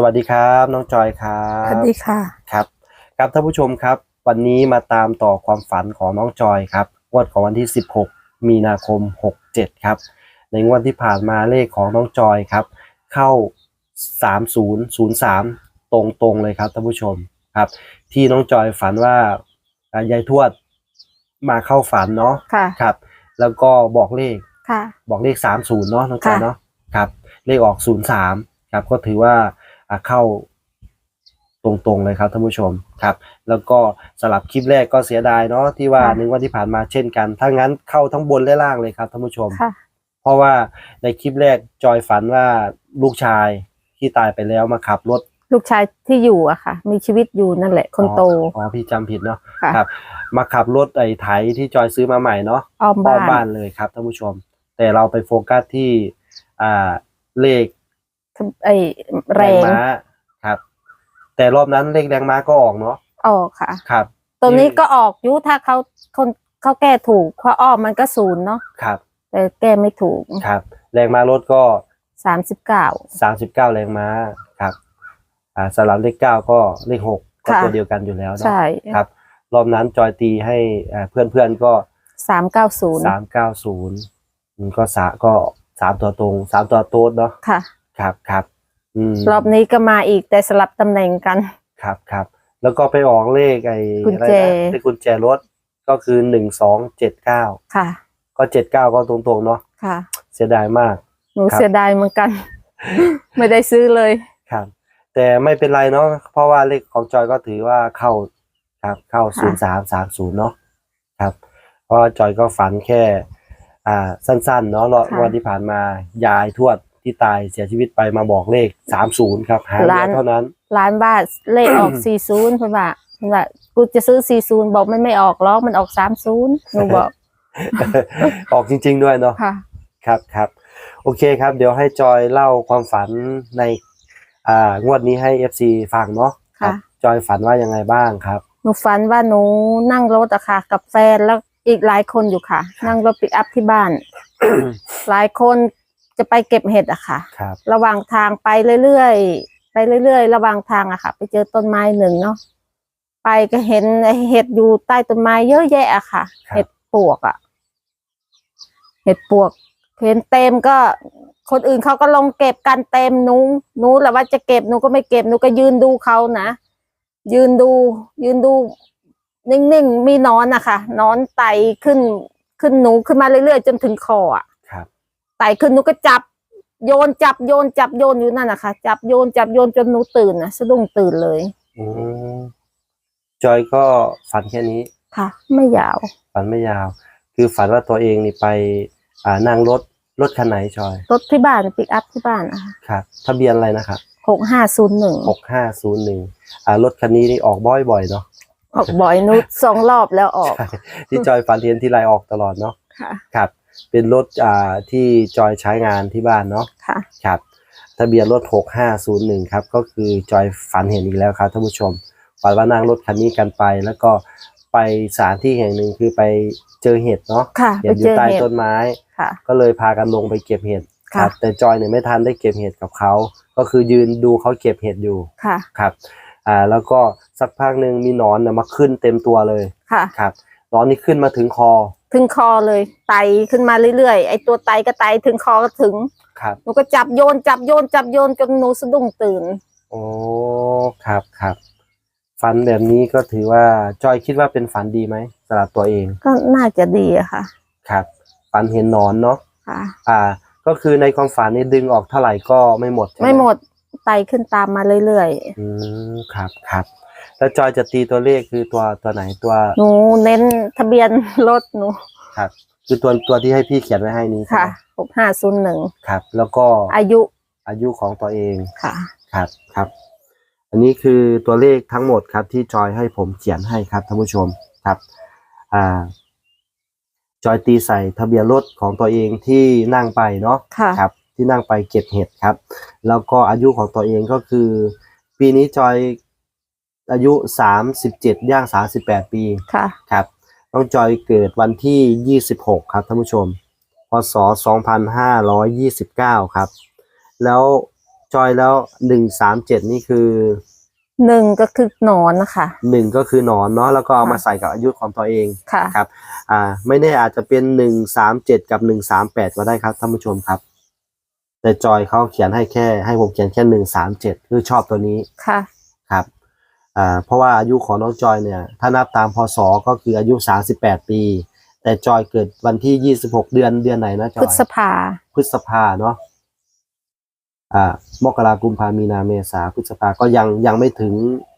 สวัสดีครับน้องจอยครัสวับสดีค่ะครับครับท่านผู้ชมครับ วันนี้มาตามต่อความฝันของน้องจอยครับงวดของวันที่ 16 มีนาคม 67 ครับ ในงวดที่ผ่านมาเลขของน้องจอยครับ เข้า 3003 ตรงๆเลยครับท่านผู้ชมครับ ที่น้องจอยฝันว่าอ่ายายทวดมาเข้าฝันเนาะค่ะครับ แล้วก็บอกเลขค่ะ บอกเลข 30 เนาะน้องจอยค่ะเนาะครับ เลขออก 03ครับก็ถือว่าอ่า เข้าตรงๆเลยครับท่านผู้ชมครับ แล้วก็สลับคลิปแรกก็เสียดายเนาะที่ว่าหนึ่งวันที่ผ่านมาเช่นกัน ถ้างั้นเข้าทั้งบนและล่างเลยครับท่านผู้ชม ค่ะ เพราะว่าในคลิปแรกจอยฝันว่าลูกชายที่ตายไปแล้วมาขับรถลูกชายที่อยู่อะค่ะ มีชีวิตอยู่นั่นแหละ คนโตอ๋ออ๋อพี่จำผิดเนาะค่ะครับ มาขับรถไอ้ไถที่จอยซื้อมาใหม่เนาะอ้อมป้อบ้ามบ้านนเลยครับท่านผู้ชม แต่เราไปโฟกัสที่อ่าเลข ไอ้แรงม้าครับ แต่รอบนั้นเลขแรงม้าก็ออกเนาะออกค่ะ ครับ ตัวนี้ก็ออกอยุถ้าเขาคนเขาแก้ถูกเพราะอ้อมมันก็ศูนย์เนาะครับ แต่แก้ไม่ถูกครับ แรงม้ารถก็สามสิบเก้าสามสิบเก้าแรงม้าครับ อ่าสลับเลขเก้าก็เลขหกก็ค่ะตัวเดียวกันอยู่แล้วเนาะใช่ครับ รอบนั้นจอยตีให้อ่าเพื่อนเพื่อนๆก็สามเก้าศูนย์สามเก้าศูนย์ก็สาก็สามตัวตรงสามตัวโต๊ดเนาะค่ะ ครับครับอืมรอบนี้ก็มาอีกแต่สลับตำแหน่งกัน ครับครับ แล้วก็ไปออกเลขไอ้กุญอะไรแจ นะเลขกุญแจรถก็คือหนึ่งสองเจ็ดเก้าค่ะ ก็เจ็ดเก้าก็ตรงๆเนาะค่ะ เสียดายมาก หนูครับ เสียดายเหมือนกัน ไม่ได้ซื้อเลย ครับ แต่ไม่เป็นไรเนาะเพราะว่าเลขของจอยก็ถือว่าเข้าครับเข้าศูนย์สามสามศูนย์เนาะครับ เพราะว่าจอยก็ฝันแค่ อ่าสั้นๆ เนาะรอบค่ะ วันที่ผ่านมายายทวด ที่ตายเสียชีวิตไปมาบอกเลขสามศูนย์ครับหางเดีล้านยวเท่านั้นร้านบ้านเลขออกสี่ศูนย์เพื่อนว่าเพิ่นว่ากูจะซื้อสี่ศูนย์บอกมันไม่ออกหรอกมันออกสามศูนย์หนูบอกออกจริง ๆ ด้วยเนาะค่ะ ครับครับโอเคครับ เดี๋ยวให้จอยเล่าความฝันใน อ่างวดนี้ให้ FC ฟังเนาะค่ะรับจอยฝันว่ายังไงบ้างครับ หนูฝันว่าหนูนั่งรถอะค่ะ กับแฟนแล้วอีกหลายคนอยู่ค่ะ นั่งรถปิกอัพที่บ้าน หลายคน จะไปเก็บเห็ดอะค่ะ ครับ ระหว่างทางไปเรื่อยๆ ไปเรื่อยๆ ระหว่างทางอะค่ะ ไปเจอต้นไม้หนึ่งเนาะ ไปก็เห็นเห็ดอยู่ใต้ต้นไม้เยอะแยะอะค่ะ ครับ เห็ดปวกอะเห็ดปวก เห็นเต็มก็ คนอื่นเขาก็ลงเก็บกันเต็มหนูหนูแหละว่าจะเก็บหนูก็ไม่เก็บหนูก็ยืนดูเขานะ ยืนดู ยืนดู นิ่งๆ มีหนอนนะคะนอนไต่ขึ้น ขึ้นหนูขึ้นมาเรื่อยๆ จนถึงคออะครับ ไต่ขึ้นหนูก็จับ โยนจับโยนจับโยนอยู่นั่นนะคะจับโยนจับโยนจนหนูตื่นนะสะดุ้งตื่นเลยอืมจอยก็ฝันแค่นี้ ค่ะ ไม่ยาว ฝันไม่ยาว คือฝันว่าตัวเองนี่ไป อ่านั่งรถรถคันไหนจอย รถที่บ้านปิกอัพที่บ้านนะคะครับทะเบียนอะไรนะครับหกห้าศูนย์หนึ่งหกห้าศูนย์หนึ่งอ่ารถคันนี้นี่ออกบ่อยๆเนาะออกบ่อยหนุสองรอบแล้วออกใช่ที่จอยฝันเห็นที่ไรออกตลอดเนาะค่ะ ครับ เป็นรถอ่าที่จอยใช้งานที่บ้านเนาะค่ะ ครับทะเบียนรถ 6501 ครับ ก็คือจอยฝันเห็นอีกแล้วครับท่านผู้ชมฝันว่านั่งรถคันนี้กันไป แล้วก็ไปสถานที่แห่งหนึ่งคือไปเจอเห็ดเนาะค่ะเห็ไปดอเจยู่อใต้เห็ดต้นไม้ ค่ะ ก็เลยพากันลงไปเก็บเห็ดคค่ะ รับแต่จอยเนี่ยไม่ทันได้เก็บเห็ดกับเขา ก็คือยืนดูเขาเก็บเห็ดอยู่ค่ะ ครับอ่าแล้วก็สักพักหนึ่งมีหนอนนะมาขึ้นเต็มตัวเลยค่ะ ครับหนอนนี่ขึ้นมาถึงคอ ถึงคอเลย ไต่ขึ้นมาเรื่อยๆไอตัวไตก็ไต่ถึงคอก็ถึงครับ หนูก็จับโยนจับโยนจับโยนจนหนูสะดุ้งตื่น โอ้ครับครับฝันแบบนี้ก็ถือว่าจอยคิดว่าเป็นฝันดีไหมสำหรับตัวเองก็น่าจะดีอะค่ะ ครับ ฝันเห็นหนอนเนาะค่ะ อ่า ก็คือในความฝันนี่ดึงออกเท่าไหร่ก็ไม่หมดใช่ไม่หมดไตขึ้นตามมาเรื่อยอืมครับครับ แล้วจอยจะตีตัวเลขคือตัวตัวไหนตัวๆหนูเน้นทะเบียนรถหนูครับคือตัวตัวที่ให้พี่เขียนไว้ให้นี้ใช่ค่ะไหมหกห้าศูนย์หนึ่งครับ แล้วก็อายุอายุของตัวเองค่ะครับครับ อันนี้คือตัวเลขทั้งหมดครับ ที่จอยให้ผมเขียนให้ครับท่านผู้ชมครับอ่าจอยตีใส่ทะเบียนรถของตัวเองที่นั่งไปเนาะค่ะครับ ที่นั่งไปเก็บเห็ดครับ แล้วก็อายุของตัวเองก็คือ ปีนี้จอย อายุสามสิบเจ็ดย่างสามสิบแปดปีค่ะ ครับ น้องจอยเกิดวันที่ยี่สิบหกครับท่านผู้ชม พศสองพันห้าร้อยยี่สิบเก้าครับ แล้วจอยแล้วหนึ่งสามเจ็ดนี่คือหนึ่งก็คือหนอนนะคะหนึ่งก็คือหนอนเนาะแล้วก็เอามาค่ะใส่กับอายุของตัวเองค่ะครับ อ่า ไม่แน่อาจจะเป็นหนึ่งสามเจ็ดกับหนึ่งสามแปดก็ได้ครับท่านผู้ชมครับ แต่จอยเขาเขียนให้แค่ให้ผมเขียนแค่หนึ่งสามเจ็ดคือชอบตัวนี้ค่ะครับ อ่าเพราะว่าอายุของน้องจอยเนี่ยถ้านับตามพศก็คืออายุสามสิบแปดปี แต่จอยเกิดวันที่ยี่สิบหกเดือนเดือนไหนนะจอพฤยษภาพฤษภาเนาะอ่ามกรากุมภามีนาเมษาพฤษภาก็ยังยังไม่ถึง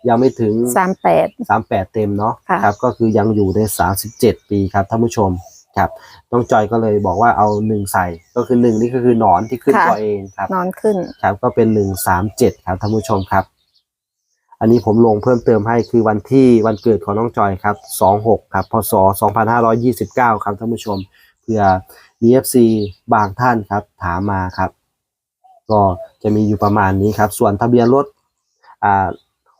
ยังไม่ถึงสามแปดสามแปดเต็มเนาะค่ะ ครับ ก็คือยังอยู่ในสามสิบเจ็ดปีครับท่านผู้ชมครับน้องจอยก็เลยบอกว่าเอาหนึ่งใส่ก็คือหนึ่งนี่ก็คือหนอนที่ขึ้นตัวเองครับ นอนขึ้น ครับก็เป็นหนึ่งสามเจ็ดครับท่านผู้ชมครับ อันนี้ผมลงเพิ่มเติมให้คือวันที่วันเกิดของน้องจอยครับสองหกครับ พศสองพันห้าร้อยี่สิบเก้าครับท่านผู้ชม เพื่อมีเอฟซีบางท่านครับถามมาครับ ก็จะมีอยู่ประมาณนี้ครับ ส่วนทะเบียนรถอ่า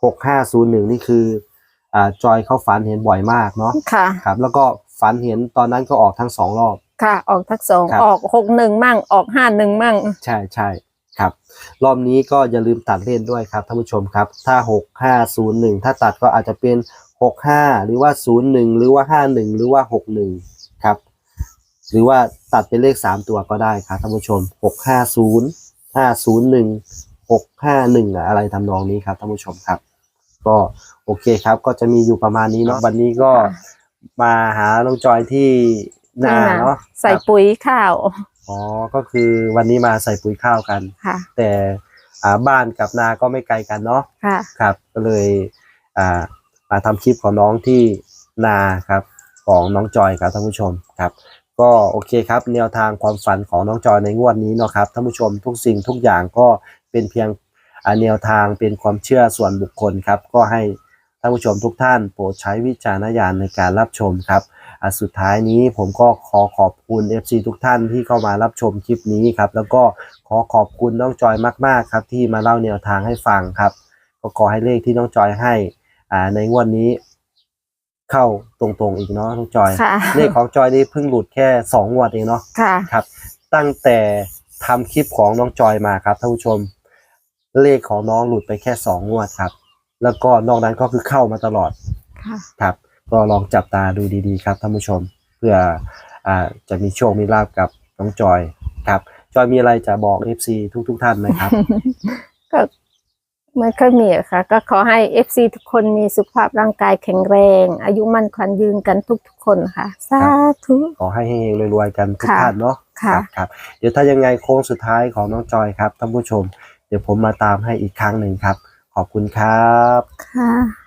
หกห้าศูนย์หนึ่งนี่คืออ่าจอยเขาฝันเห็นบ่อยมากเนาะค่ะครับ แล้วก็ฝันเห็นตอนนั้นก็ออกทั้งสองรอบ ค่ะ ออกทั้งสอง ครับ ออกหกหนึ่งมั่ง ออกห้าหนึ่งมั่ง ใช่ใช่ ครับรอบนี้ก็อย่าลืมตัดเล่นด้วยครับท่านผู้ชมครับ ถ้าหกห้าศูนย์หนึ่งถ้าตัดก็อาจจะเป็นหกห้าหรือว่าศูนย์หนึ่งหรือว่าห้าหนึ่งหรือว่าหกหนึ่งครับ หรือว่าตัดเป็นเลขสามตัวก็ได้ครับท่านผู้ชมหกห้าศูนย์ห้าศูนย์หนึ่งหกห้าหนึ่งอะไรทำนองนี้ครับท่านผู้ชมครับ ก็โอเคครับ ก็จะมีอยู่ประมาณนี้เนาะวันนี้ก็ค่ะมาหาน้องจอยที่นาเนาะใส่ครับปุ๋ยข้าว อ๋อ ก็คือวันนี้มาใส่ปุ๋ยข้าวกัน ค่ะ แต่อ่าบ้านกับนาก็ไม่ไกลกันเนาะ ค่ะ ครับ ก็เลยอ่ามาทำคลิปของน้องที่นาครับของน้องจอยครับท่านผู้ชมครับ ก็โอเคครับแนวทางความฝันของน้องจอยในงวดนี้เนาะครับท่านผู้ชมทุกสิ่งทุกอย่างก็เป็นเพียงอ่าแนวทางเป็นความเชื่อส่วนบุคคลครับก็ให้ ท่านผู้ชมทุกท่านโปรดใช้วิจารณญาณในการรับชมครับอะสุดท้ายนี้ผมก็ขอขอบคุณ FC ทุกท่านที่เข้ามารับชมคลิปนี้ครับ แล้วก็ขอขอบคุณน้องจอยมาก ๆ ครับ ที่มาเล่าแนวทางให้ฟังครับ ก็ขอให้เลขที่น้องจอยให้อ่าในงวดนี้ เข้าตรงๆอีกเนาะน้องจอย ค่ะ เลขของจอยนี่เพิ่งหลุดแค่สองงวดเองเนาะ ค่ะ ครับตั้งแต่ทำคลิปของน้องจอยมาครับท่านผู้ชม เลขของน้องหลุดไปแค่สองงวดครับ แล้วก็นอกนั้นก็คือเข้ามาตลอดค่ะ ครับ ก็ลองจับตาดูดีๆ ครับท่านผู้ชม เพื่ออ่าจะมีโชคมีลาบกับน้องจอยครับ จอยมีอะไรจะบอก FC ทุก ๆ ท่านไหมครับ ก็ไม่ค่อยมีอะค่ะ ก็ขอให้เอฟซีทุกคนมีสุขภาพร่างกายแข็งแรง อายุมั่นขวัญยืนกันทุกๆคนค่ะ สาธุ ขอให้เฮงๆรวยๆกันทุกค่ะท่านเนาะค่ะครับครับ เดี๋ยวถ้ายังไงโค้งสุดท้ายของน้องจอยครับท่านผู้ชม เดี๋ยวผมมาตามให้อีกครั้งหนึ่งครับ ขอบคุณครับ ค่ะ